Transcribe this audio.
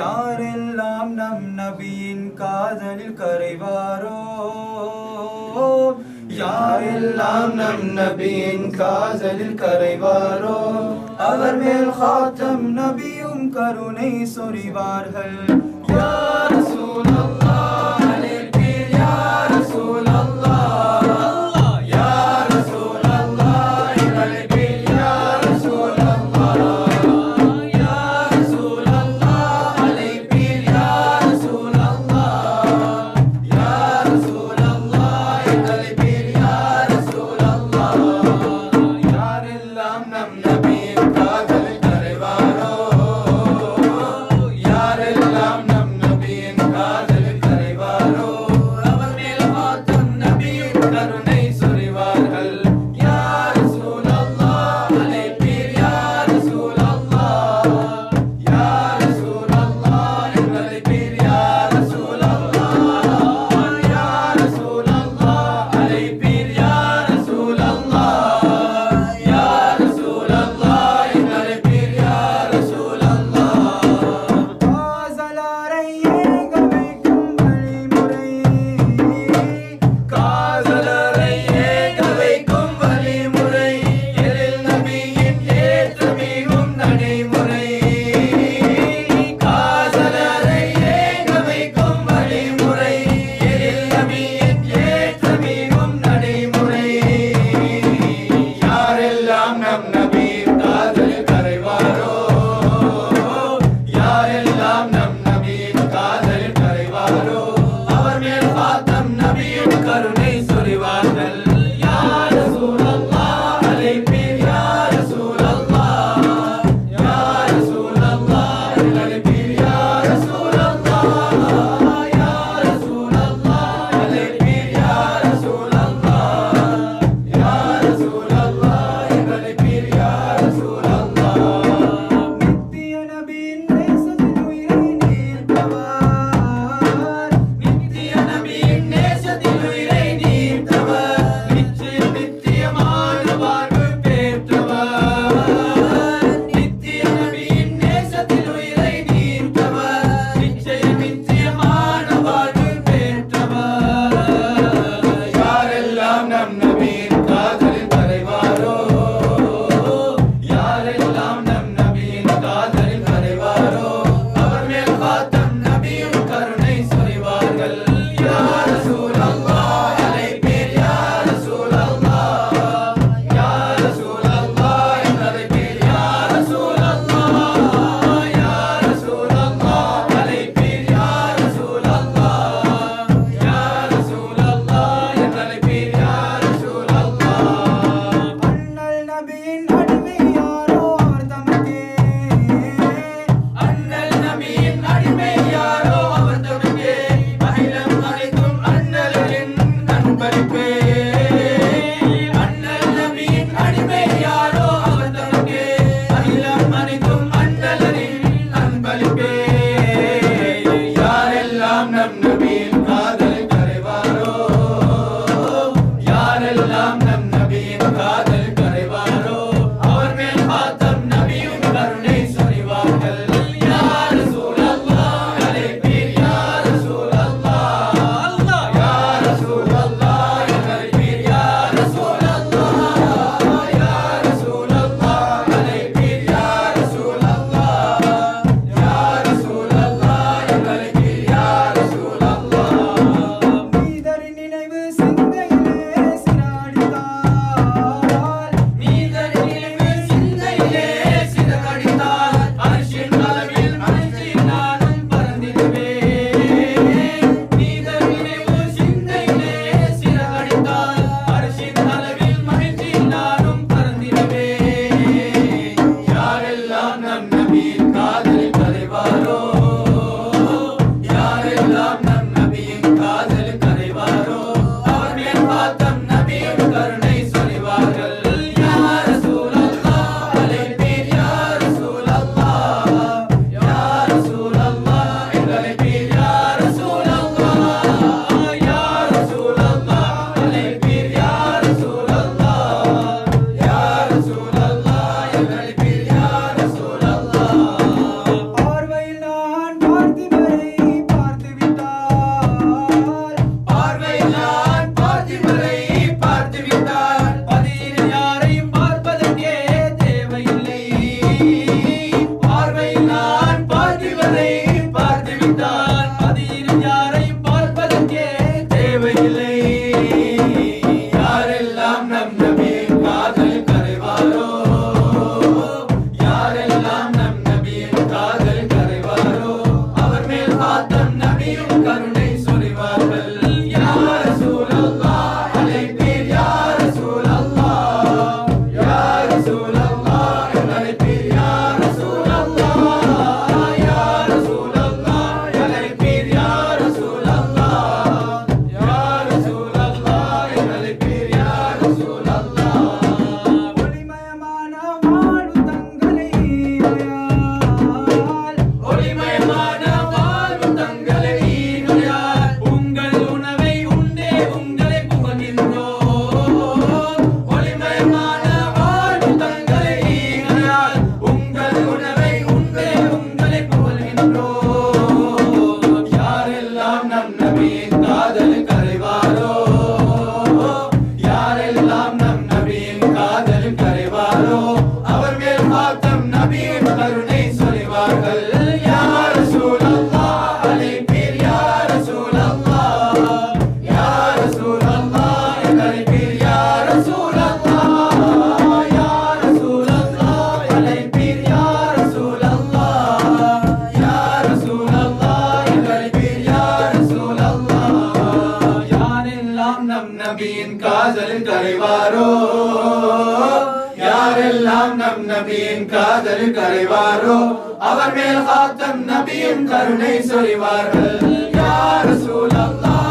யாரெல்லாம் நம் நபியின் காதலில் கரைவாரோ? யாரெல்லாம் நம் நபியின் காதலில் கரைவாரோ? அவர் மேல் ஹாத்தம் நபியும் கருணை சொறிவார்கள். யார் சூழல் நபியின் காதல் கரைவாரோ அவர் மேல் ஹாத்தம் நபியின் கருணை சொல்வார்கள் யார் சூழல்லாம்